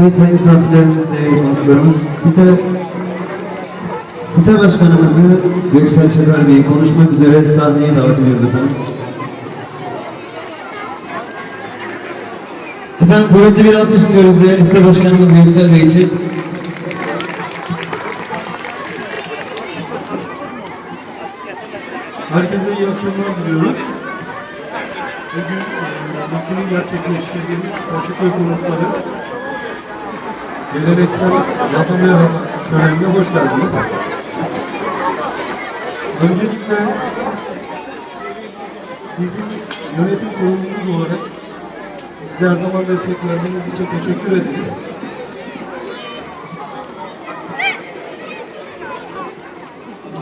Evet sayın misafirlerimiz, değerli konuklarımız, site, site başkanımızı Göksel Şeker Bey'i konuşmak üzere sahneye davet ediyoruz efendim. Efendim kuvvetli bir alkış istiyoruz değerli site başkanımız Göksel Bey için. Herkese iyi akşamlar diliyorum. Bugün rutini gerçekleştirdiğimiz Paşaköy konukları geleneksel yazı merhaba şölenine hoş geldiniz. Öncelikle bizim yönetim kurulumuz olarak bize her zaman destek verdiğiniz için teşekkür ederiz.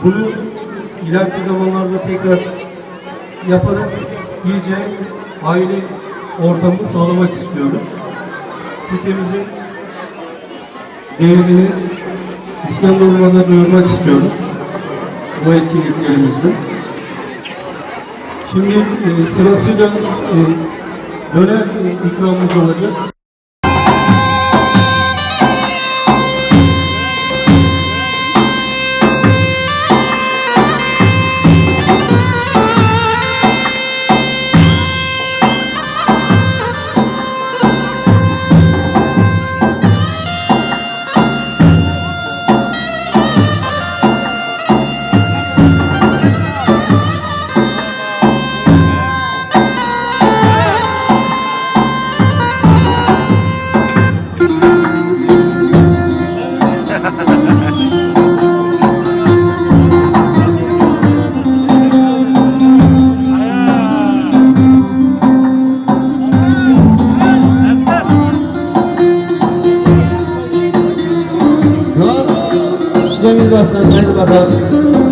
Bunu ileriki zamanlarda tekrar yaparak iyice aile ortamını sağlamak istiyoruz. Sitemizin değerini İskenderun'a duyurmak istiyoruz. Bu etkinliklerimizde. Şimdi e, sırasıyla e, döner ikramımız olacak. 八十，还是八十。